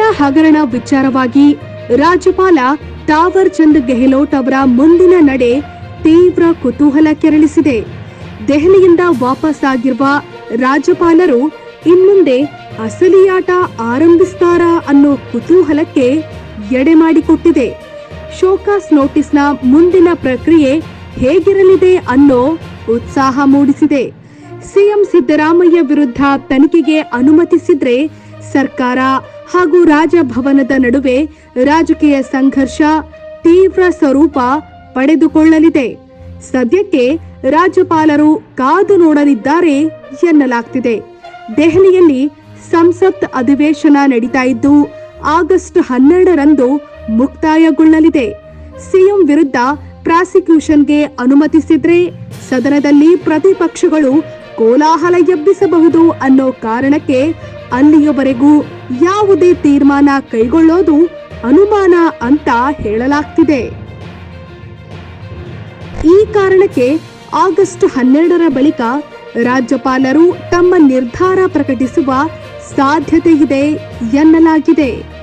ಹಗರಣ ವಿಚಾರವಾಗಿ ರಾಜ್ಯಪಾಲ ತಾವರ್ ಚಂದ್ ಗೆಹ್ಲೋಟ್ ಅವರ ಮುಂದಿನ ನಡೆ ತೀವ್ರ ಕುತೂಹಲ ಕೆರಳಿಸಿದೆ. ದೆಹಲಿಯಿಂದ ವಾಪಸ್ ಆಗಿರುವ ರಾಜ್ಯಪಾಲರು ಇನ್ಮುಂದೆ ಅಸಲಿಯಾಟ ಆರಂಭಿಸ್ತಾರಾ ಅನ್ನೋ ಕುತೂಹಲಕ್ಕೆ ಎಡೆ ಮಾಡಿಕೊಟ್ಟಿದೆ. ಶೋಕಾಸ್ ನೋಟಿಸ್ನ ಮುಂದಿನ ಪ್ರಕ್ರಿಯೆ ಹೇಗಿರಲಿದೆ ಅನ್ನೋ ಉತ್ಸಾಹ ಮೂಡಿಸಿದೆ. ಸಿಎಂ ಸಿದ್ದರಾಮಯ್ಯ ವಿರುದ್ಧ ತನಿಖೆಗೆ ಅನುಮತಿಸಿದ್ರೆ ಸರ್ಕಾರ ಹಾಗೂ ರಾಜಭವನದ ನಡುವೆ ರಾಜಕೀಯ ಸಂಘರ್ಷ ತೀವ್ರ ಸ್ವರೂಪ ಪಡೆದುಕೊಳ್ಳಲಿದೆ. ಸದ್ಯಕ್ಕೆ ರಾಜ್ಯಪಾಲರು ಕಾದು ನೋಡಲಿದ್ದಾರೆ ಎನ್ನಲಾಗ್ತಿದೆ. ದೆಹಲಿಯಲ್ಲಿ ಸಂಸತ್ ಅಧಿವೇಶನ ನಡೀತಾ ಇದ್ದು, ಆಗಸ್ಟ್ ಹನ್ನೆರಡರಂದು ಮುಕ್ತಾಯಗೊಳ್ಳಲಿದೆ. ಸಿಎಂ ವಿರುದ್ಧ ಪ್ರಾಸಿಕ್ಯೂಷನ್ಗೆ ಅನುಮತಿಸಿದ್ರೆ ಸದನದಲ್ಲಿ ಪ್ರತಿಪಕ್ಷಗಳು ಕೋಲಾಹಲ ಎಬ್ಬಿಸಬಹುದು ಅನ್ನೋ ಕಾರಣಕ್ಕೆ ಅಲ್ಲಿಯವರೆಗೂ ಯಾವುದೇ ತೀರ್ಮಾನ ಕೈಗೊಳ್ಳೋದು ಅನುಮಾನ ಅಂತ ಹೇಳಲಾಗ್ತಿದೆ. ಈ ಕಾರಣಕ್ಕೆ ಆಗಸ್ಟ್ ಹನ್ನೆರಡರ ಬಳಿಕ ರಾಜ್ಯಪಾಲರು ತಮ್ಮ ನಿರ್ಧಾರ ಪ್ರಕಟಿಸುವ ಸಾಧ್ಯತೆ ಇದೆ ಎನ್ನಲಾಗಿದೆ.